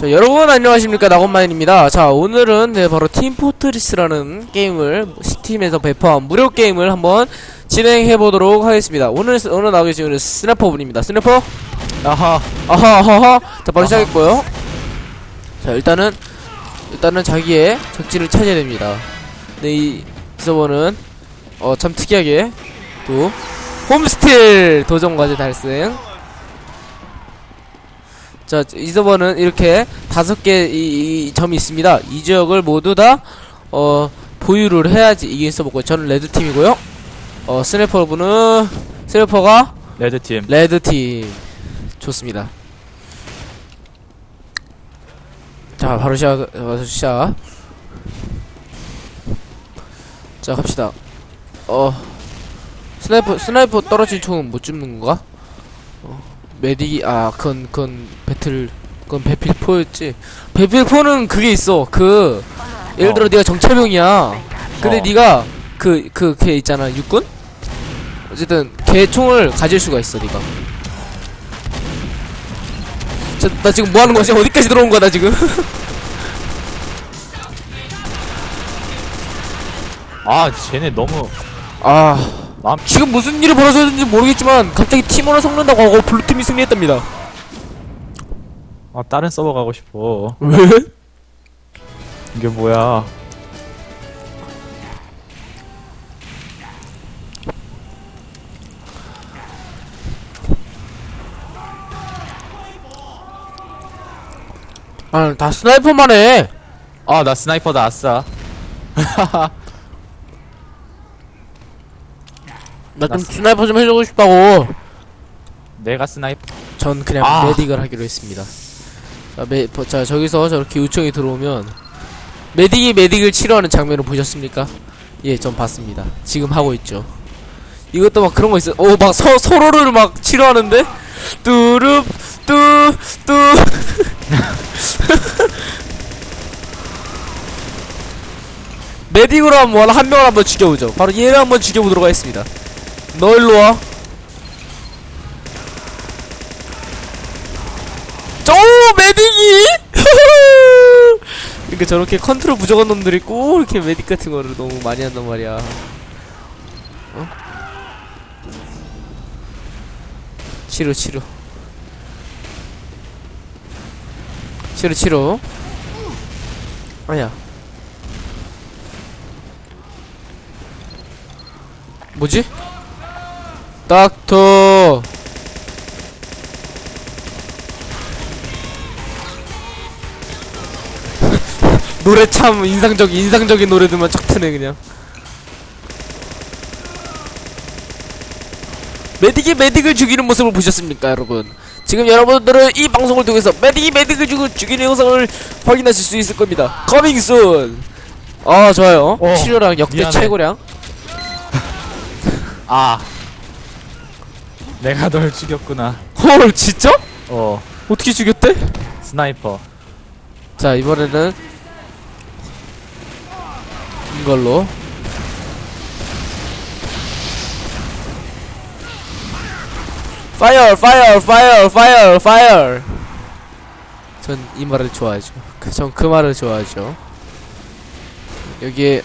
자 여러분 안녕하십니까? 나건마인입니다. 자 오늘은 네 바로 팀포트리스라는 게임을 스팀에서 배포한 무료 게임을 한번 진행해 보도록 하겠습니다. 오늘 오늘 나오게 지금 스나퍼 분입니다. 스나퍼? 아하. 아하 아하 자 바로. 시작했고요. 자 일단은 일단은 자기의 적지를 찾아야 됩니다. 네이 서버는 어 참 특이하게 또 홈스틸 도전 과제 달성 자, 이 서버는 이렇게 다섯 개 이, 이 점이 있습니다. 이 지역을 모두 다, 어, 보유를 해야지 이길 서버고, 저는 레드 팀이고요. 어, 스네퍼분은, 스네퍼가 레드 팀 레드 팀. 좋습니다. 자, 바로 시작, 바로 시작. 자, 갑시다. 어, 스나이퍼, 스나이퍼 떨어진 총은 못 줍는 건가? 어, 메디, 아, 그건, 그건 배틀, 그건 배필포였지. 배필포는 그게 있어. 그, 예를 들어 어. 네가 정체병이야. 근데 어. 네가 그, 그, 걔 있잖아. 육군? 어쨌든, 걔 총을 가질 수가 있어, 네가. 자, 나 지금 뭐 하는 거지? 어디까지 들어온 거야, 나 지금? 아 쟤네 너무 아, 마음 지금 무슨 일이 벌어졌는지 모르겠지만, 갑자기 팀원을 섞는다고 하고 블루팀이 승리했답니다. 아 다른 서버 가고 싶어 왜? 이게 뭐야 아, 다 스나이퍼만 해. 아나 스나이퍼다 아싸 나 좀 나 스- 스나이퍼 좀 해주고 싶다고. 내가 스나이퍼 전 그냥 아. 메딕을 하기로 했습니다. 자, 메, 버- 자, 저기서 저렇게 요청이 들어오면 메딕이 메딕을 치료하는 장면을 보셨습니까? 예, 전 봤습니다. 지금 하고 있죠. 이것도 막 그런 거 있어. 오, 막 서, 서로를 막 치료하는데 뚜릅 뚜뚜 메딕으로 한번 한 명을 한번 죽여보죠. 바로 얘를 한번 죽여보도록 하겠습니다. 너 일로 와. 저 메딕이 그러니까 저렇게 컨트롤 부족한 놈들이 꼭 이렇게 메딕 같은 거를 너무 많이 한단 말이야 어? 치료 치료 치료 치료 아야 뭐지? 닥터 노래 참 인상적 인상적인 노래들만 쫙 트네 그냥. 메딕이 메딕을 죽이는 모습을 보셨습니까, 여러분? 지금 여러분들은 이 방송을 통해서 메딕이 메딕을 죽, 죽이는 영상을 확인하실 수 있을 겁니다. 커밍 순. 아 좋아요. 어, 치료량 역대 미안해. 최고량. 아 내가 널 죽였구나. 헐 진짜? 어. 어떻게 죽였대? 스나이퍼. 자 이번에는 이걸로. 파이어 파이어 파이어 파이어 파이어. 전 이 말을 좋아하죠. 전그 말을 좋아하죠. 여기에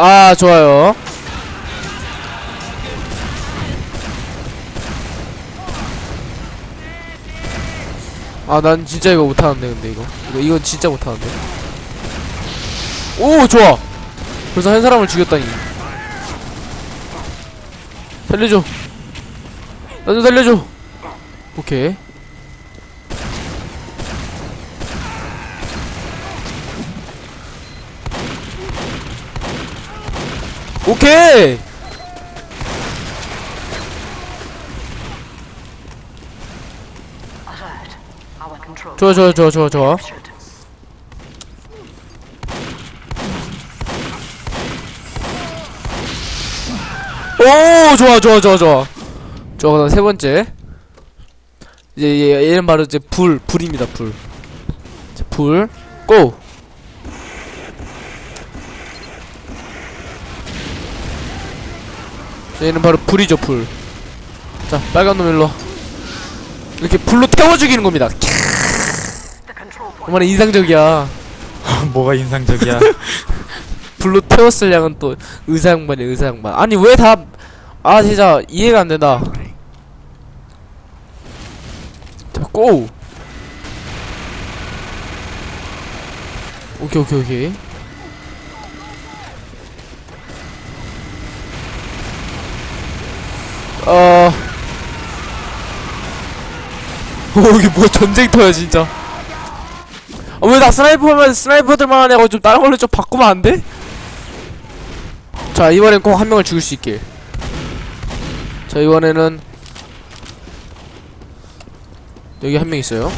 아 좋아요. 아 난 진짜 이거 못하는데 근데 이거. 이거 이건 진짜 못하는데. 오 좋아. 벌써 한 사람을 죽였다니. 살려줘. 나 좀 살려줘. 오케이 오케이. 좋아 좋아 좋아 좋아 좋아. 오 좋아 좋아 좋아 좋아 그다음 세 번째 이제 얘, 얘는 바로 이제 불 불입니다 불불 고! 얘는 바로 불이죠 불 자 빨간 놈 일로 와. 이렇게 불로 태워 죽이는 겁니다 캬. 얼마나 인상적이야 뭐가 인상적이야. 불로 태웠을 양은 또 의사 양반이 의사 양반 아니 왜 다 아 진짜 이해가 안 된다 자 고! 오케이 오케이 오케이 어... 오 이게 뭐 전쟁터야 진짜 아, 왜나 스나이퍼만 스나이퍼들만 하냐고 좀 다른 걸로 좀 바꾸면 안 돼? 자 이번엔 꼭 한 명을 죽일 수 있길 자 이번에는 여기 한 명 있어요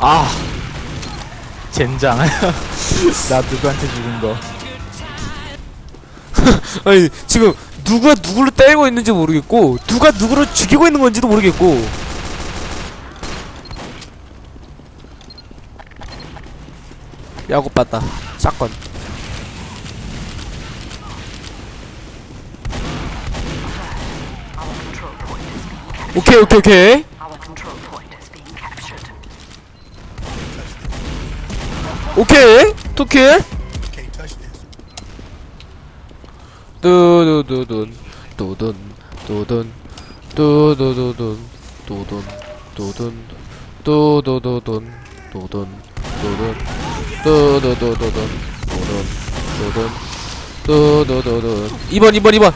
아. 젠장. 나 누구한테 죽은 거. 아니 지금 누가 누구를 때리고 있는지 모르겠고 누가 누구를 죽이고 있는 건지도 모르겠고. 야구 봤다. 사건. 오케이 오케이 오케이. 오케이. 투킬 뚜두두둔 두둔 두둔 뚜두두둔 두둔 두둔 뚜두두둔 두둔 두둔 뚜두두두둔 두둔 두둔 뚜두두둔. 2번 2번 2번.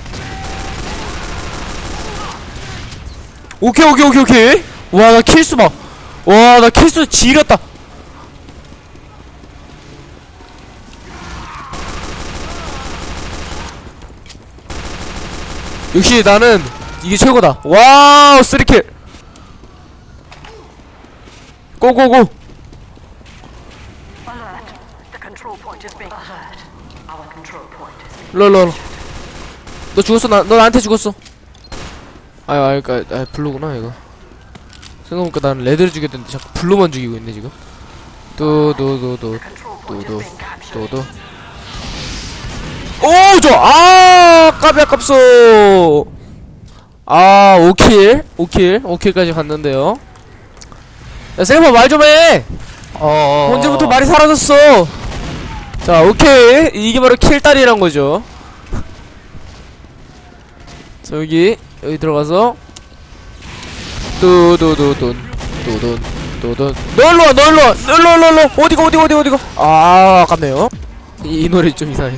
오케이 오케이 오케이 오케이. 와 나 킬수 봐와나 킬수 지렸다 역시 나는 이게 최고다. 와우, 쓰리킬. 고고고. 롤롤. 너 죽었어? 나, 너 나한테 죽었어. 아유, 아유, 그니까, 아, 블루구나, 이거. 생각해보니까 나는 레드를 죽였는데 자꾸 블루만 죽이고 있네, 지금. 두두, 오, 저, 아, 까비 아깝소. 아, 5킬. 5킬. 5킬까지 갔는데요. 야, 세이버 말좀 해! 어. 언제부터 말이 사라졌어? 자, 오케이. 이게 바로 킬딸이란 거죠. 자, 여기, 여기 들어가서. 뚜두두둔, 두둔, 두둔. 널로 와, 널로 와, 널로, 널로. 어디가, 어디가, 어디가, 어디가. 아, 아깝네요. 이, 이 노래 좀 이상해.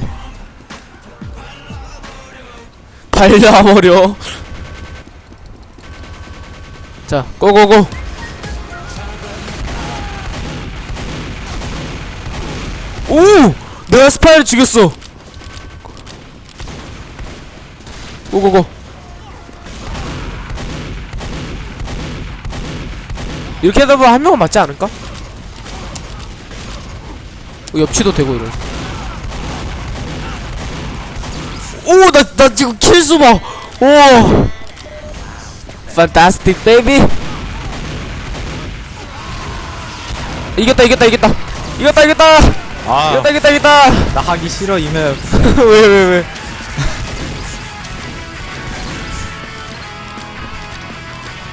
발라버려. 자, 고고고. 오! 내가 스파이를 죽였어! 고고고 이렇게 하다 보면 한 명은 맞지 않을까? 어, 옆치도 되고 이런 오! 나, 나 지금 킬수 봐! 오! 판타스틱 베이비 이겼다 이겼다 이겼다 이겼다 이겼다 아. 이겼다 이겼다 이겼다 나 하기 싫어 이맵. 왜 왜 왜?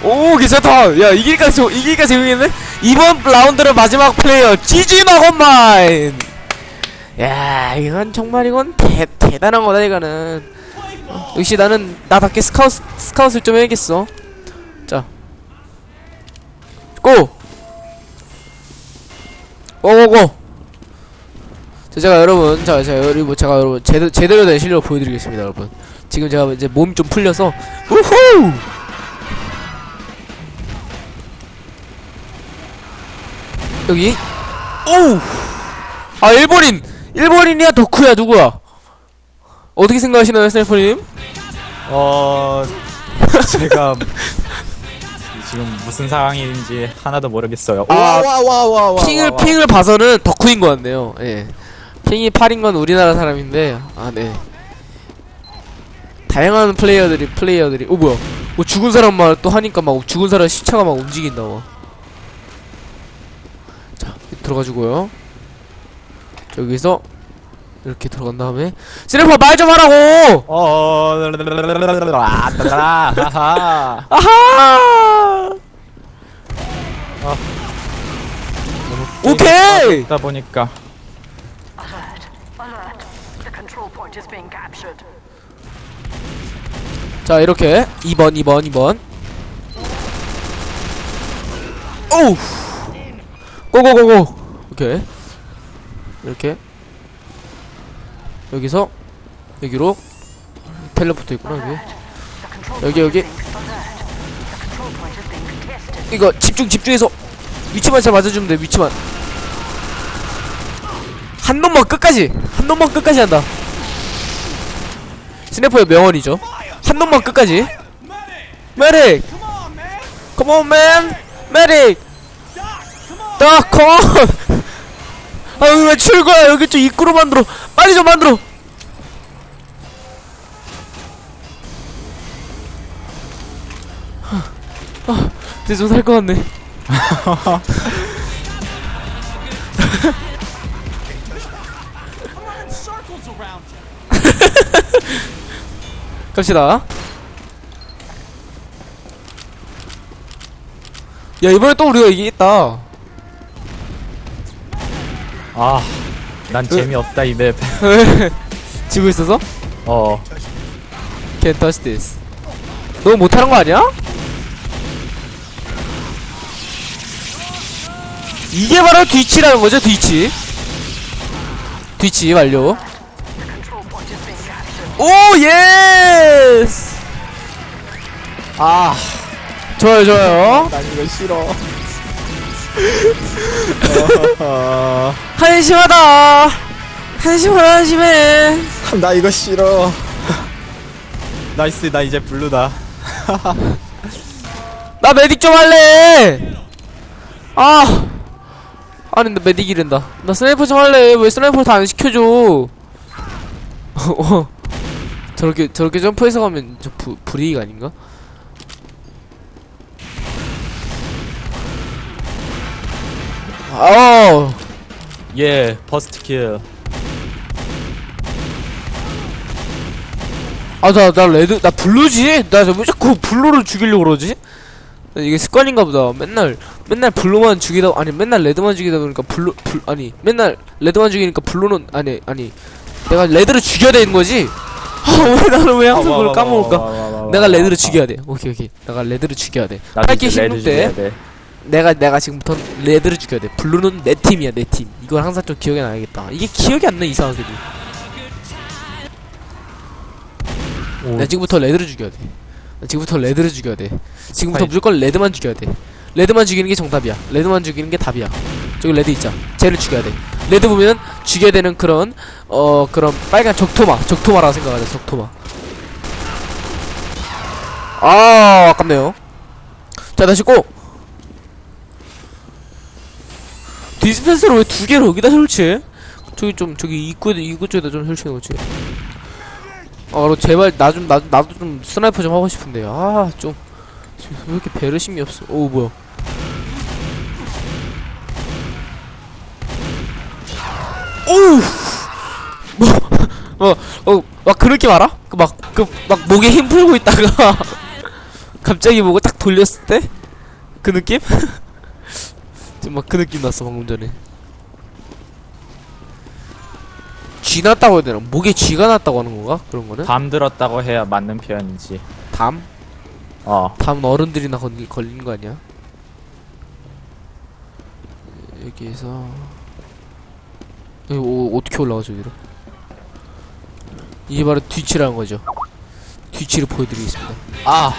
오 괜찮다. 야 이길까 저 이길까 재밌겠네. 이번 라운드는 마지막 플레이어 지지 마건마인. 야 이건 정말 이건 대 대단한 거다 이거는. 어, 역시 나는 나답게 스카우트 스카웃을 좀 해야겠어. 자, 고. 고고고. 자, 제가 여러분, 자, 제가 여러분, 제가 여러분 제대, 제대로 된 실력 보여드리겠습니다, 여러분. 지금 제가 이제 몸이 좀 풀려서 우후! 여기 오우! 아 일본인! 일본인이야 덕후야 누구야? 어떻게 생각하시나요, 스나이퍼님? 어. 제가 지금 무슨 상황인지 하나도 모르겠어요. 아, 와와와와. 핑을 핑을 봐서는 덕후인 것 같네요. 예. 핑이 8인 건 우리나라 사람인데 아 네. 다양한 플레이어들이 플레이어들이 어 뭐야? 뭐 죽은 사람 말또 하니까 막 죽은 사람 시차가 막 움직인다 와. 자 들어가지고요. 저기서 이렇게 들어간 다음에 스냅퍼 말 좀 하라고 어, 하하. 아하 오케이 다 보니까. 자 이렇게 2번 2번 2번 오우 고고고고 오케이 이렇게 여기서 여기로 텔레포트 있구나 여기. 여기 여기. 이거 집중 집중해서 위치만 잘 맞아주면 돼 위치만. 한 놈만 끝까지 한 놈만 끝까지 한다. 스네퍼의 명언이죠. 한 놈만 끝까지. 메릭! On man! 메릭! 딱 come on! 아 여기 왜 출구야? 여기 좀 입구로 만들어 빨리 좀 만들어 아 이제 좀 살 것 같네 갑시다. 야 이번에 또 우리가 이기겠다. 아, 난 재미없다 이 맵. 지고 있어서? 어, Can't touch this. 너무 못하는 거 아니야? 이게 바로 뒤치라는 거죠, 뒤치. 뒤치 완료. 오 예스. 아, 좋아요, 좋아요. 난 이거 싫어. 한심하다. 한심하다, 한심해. 나 이거 싫어. 나이스, 나 이제 블루다. 나 메딕 좀 할래. 아. 아니 나 메딕 이른다. 나 스나이퍼 좀 할래. 왜 스나이퍼 다 안 시켜줘? 어. 저렇게 저렇게 점프해서 가면 저 부, 불이익 아닌가? 아우 예, 버스트 킬. 아나 나 레드 나 블루지? 나 왜 자꾸 블루를 죽이려고 그러지? 나 이게 습관인가 보다. 맨날 맨날 블루만 죽이다 아니 맨날 레드만 죽이다 보니까 블루 블 아니 맨날 레드만 죽이니까 블루는 아니 아니 내가 레드를 죽여야 되는 거지? 아왜 나는 왜 항상 그걸 까먹을까? 내가 레드를 죽여야 돼. 오케이 오케이. 내가 레드를 죽여야 돼. 나도 할게 이제 레드 16대. 내가 내가 지금부터 레드를 죽여야 돼. 블루는 내 팀이야 내 팀. 이걸 항상 좀 기억에 놔야겠다. 이게 기억이 안 나 이상하게도. 오, 나 지금부터 레드를 죽여야 돼. 나 지금부터 레드를 죽여야 돼. 지금부터. 무조건 레드만 죽여야 돼. 레드만 죽이는 게 정답이야. 레드만 죽이는 게 답이야. 저기 레드 있자. 쟤를 죽여야 돼. 레드 보면 죽여야 되는 그런 어 그런 빨간 적토마, 적토마라고 생각하자. 적토마. 아 아깝네요. 자 다시 고. 디스펜서를 왜 두 개를 여기다 설치해? 저기 좀 저기 입구 입구 쪽에다 좀 설치해 놓지. 아, 제발 나 좀 나 나도 좀 스나이퍼 좀 하고 싶은데 아 좀 왜 이렇게 배려심이 없어? 오 뭐야? 오우 뭐어어막 그 느낌 알아? 그 막 그 막 목에 힘 풀고 있다가 갑자기 목을 딱 돌렸을 때 그 느낌? 좀막그 느낌 났어 방금 전에. 쥐 났다고 해야 되나? 목에 쥐가 났다고 하는 건가? 그런 거는? 밤 들었다고 해야 맞는 표현이지. 담? 어, 담 어른들이나 걸리, 걸리는 거 아니야? 여기에서 여기 오, 어떻게 올라가 저기로? 이게 바로 뒤치라는 거죠. 뒤치를 보여드리겠습니다. 아,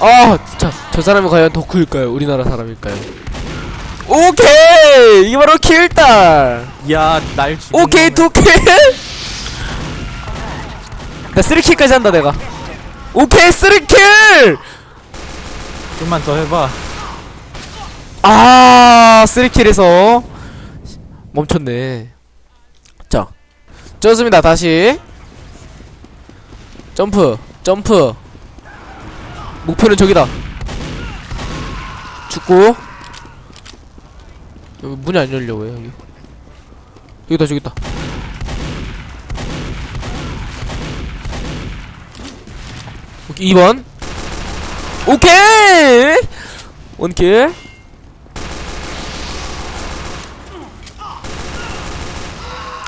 아, 자, 저 사람이 과연 덕후일까요? 우리나라 사람일까요? 오케이, 이게 바로 킬딸. 야, 날 죽인 오케이, 놈의- 두 킬. 나 쓰리 킬까지 한다 내가. 오케이, 쓰리 킬. 좀만 더 해봐. 아, 3킬에서 멈췄네. 자, 좋습니다. 다시 점프, 점프. 목표는 저기다. 죽고 여기 문이 안 열려 왜 여기. 여기다 저기다. 오케이 2번. 오케이! 원킬.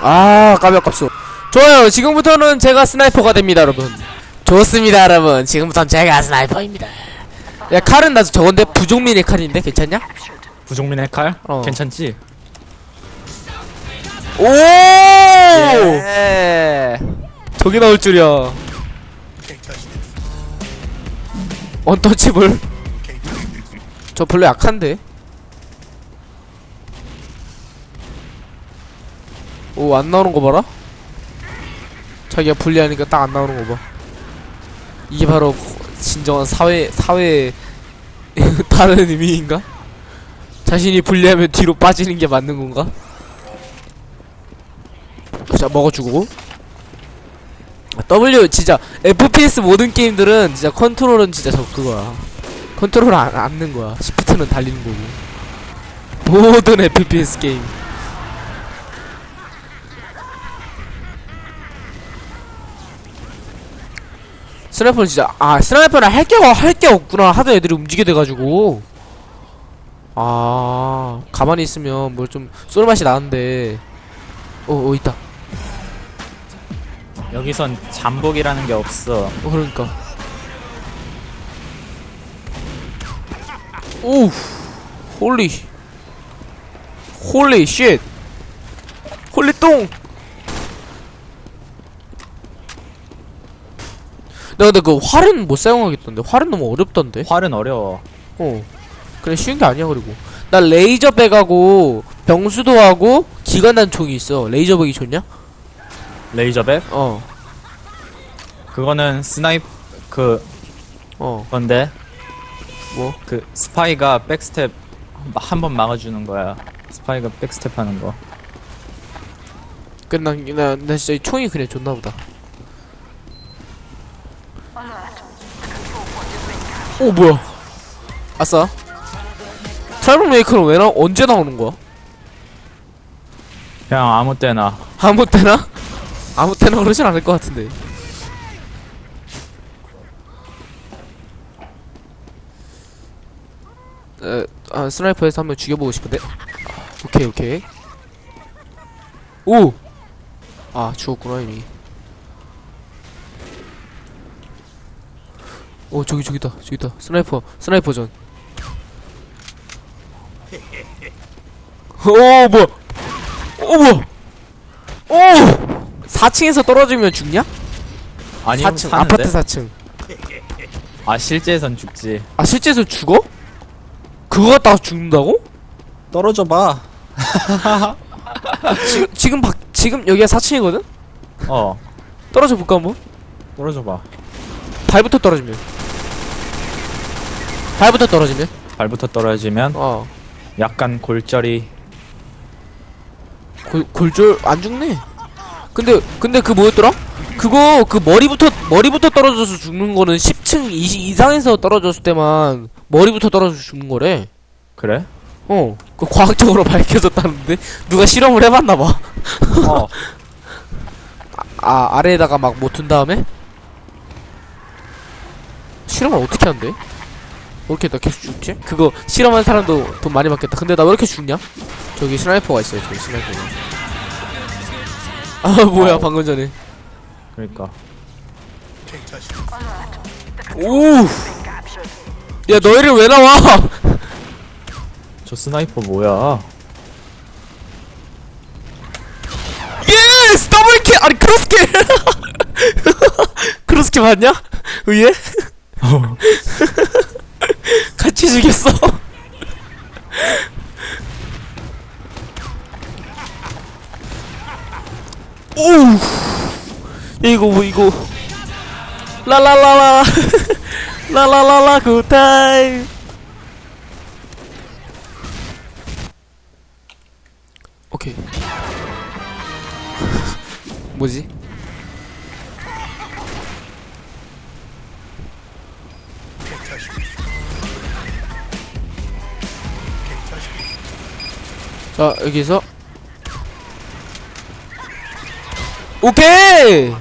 아 까비 아깝소 좋아요. 지금부터는 제가 스나이퍼가 됩니다 여러분. 좋습니다 여러분. 지금부터는 제가 스나이퍼입니다. 야 칼은 나도 저건데 부족민의 칼인데? 괜찮냐? 부종민의 칼? 어. 괜찮지? 오 예. 저기 나올 줄이야 언터치블 저 별로 약한데 오 안 나오는 거 봐라 자기가 불리하니까 딱 안 나오는 거 봐 이게 바로 진정한 사회 사회 다른 의미인가 자신이 불리하면 뒤로 빠지는 게 맞는 건가? 자 먹어주고. W 진짜 FPS 모든 게임들은 진짜 컨트롤은 진짜 저 그거야. 컨트롤 안 안는 거야. 시프트는 달리는 거고. 모든 FPS 게임. 스나이퍼는 진짜 아 스나이퍼는 할게 할게 없구나 하도 애들이 움직여 돼가지고 아 가만히 있으면 뭘좀쏠 맛이 나는데 어, 어 있다 여기선 잠복이라는 게 없어. 어, 그러니까. 오, 홀리, 홀리 쉣, 홀리 똥. 나 근데 그 활은 못 사용하겠던데. 활은 너무 어렵던데. 활은 어려워. 어, 그래 쉬운 게 아니야 그리고. 나 레이저 백하고 병수도 하고 기관단 총이 있어. 레이저 백이 좋냐? 레이저백? 어, 그거는 스나이프 그 어, 건데 뭐? 그 스파이가 백스텝 한 번 막아주는 거야. 스파이가 백스텝 하는 거. 끝난 나, 나 진짜 이 총이 그냥 좋나 보다. 오 뭐야? 아싸. 트래블 메이커는 왜 나? 언제 나오는 거야? 그냥 아무 때나. 아무 때나? 아무 때나 그러진 않을 것 같은데. 에, 아 스나이퍼에서 한번 죽여보고 싶은데. 오케이 오케이. 오. 아 죽었구나 이미. 오 저기 저기다 저기다 스나이퍼 스나이퍼전. 오 뭐야? 오 뭐야? 오! 4층에서 떨어지면 죽냐? 아니면 4층 사는데? 아파트 4층 아 실제에선 죽지. 아 실제에서 죽어? 그거 갖다가 죽는다고? 떨어져 봐. 지, 지금 박 지금 여기가 4층이거든? 어. 떨어져 볼까 한번? 떨어져 봐. 발부터 떨어지면 발부터 떨어지면 발부터 떨어지면 어 약간 골절이 골, 골절 안 죽네 근데 근데 그 뭐였더라? 그거 그 머리부터 머리부터 떨어져서 죽는 거는 10층 이, 이상에서 떨어졌을 때만 머리부터 떨어져서 죽는 거래 그래? 어, 그 과학적으로 밝혀졌다는데 누가 실험을 해봤나 봐. 어. 아 아래에다가 막못둔 다음에 실험을 어떻게 한대? 왜 이렇게 나 계속 죽지? 그거 실험한 사람도 돈 많이 받겠다. 근데 나 왜 이렇게 죽냐? 저기 스나이퍼가 있어요. 저기 스나이퍼가. 아 뭐야 아우. 방금 전에. 그러니까. 오, Being captured. 야 너희를 왜 나와? 저 스나이퍼 뭐야? 예스 더블킬 아니 크로스킬 크로스킬 맞냐? 의예? 같이 죽였어 오우. 야 이거 뭐 이거. 라라라라. 라라라라 굿타임 오케이. 뭐지? 자 여기서 오케이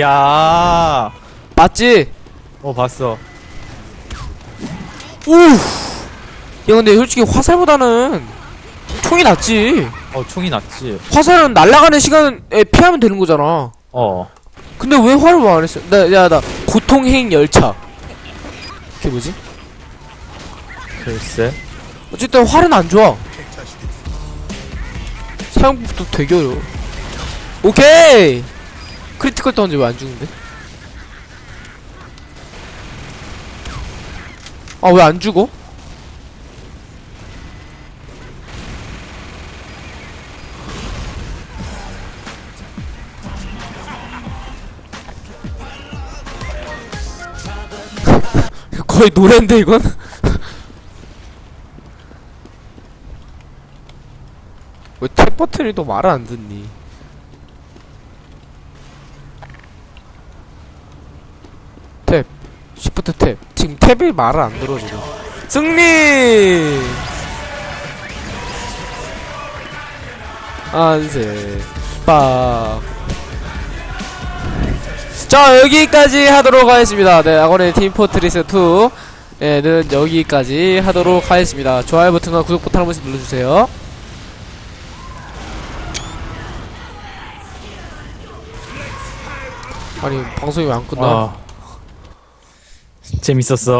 야. 맞지? 어 봤어. 우! 야 근데 솔직히 화살보다는 총이 낫지 어 총이 났지. 화살은 날아가는 시간에 피하면 되는 거잖아 어. 근데 왜 활을 안 했어? 나, 야, 나, 고통행 열차. 그게 뭐지? 글쎄. 어쨌든 활은 안 좋아. 사용법도 되게 어려워. 오케이! 크리티컬 던지 왜 안 죽는데? 아, 왜 안 죽어? 거의 노랜데, 이건? 왜 탭 버튼이 또 말을 안 듣니? 탭, 시프트 탭. 지금 탭이 말을 안 들어 지금. 승리! 안세 빡. 자 여기까지 하도록 하겠습니다. 네 악원의 팀포트리스 2는 여기까지 하도록 하겠습니다. 좋아요 버튼과 구독 버튼 한 번씩 눌러주세요. 아니 방송이 왜 안 끝나? 아. 재밌었어.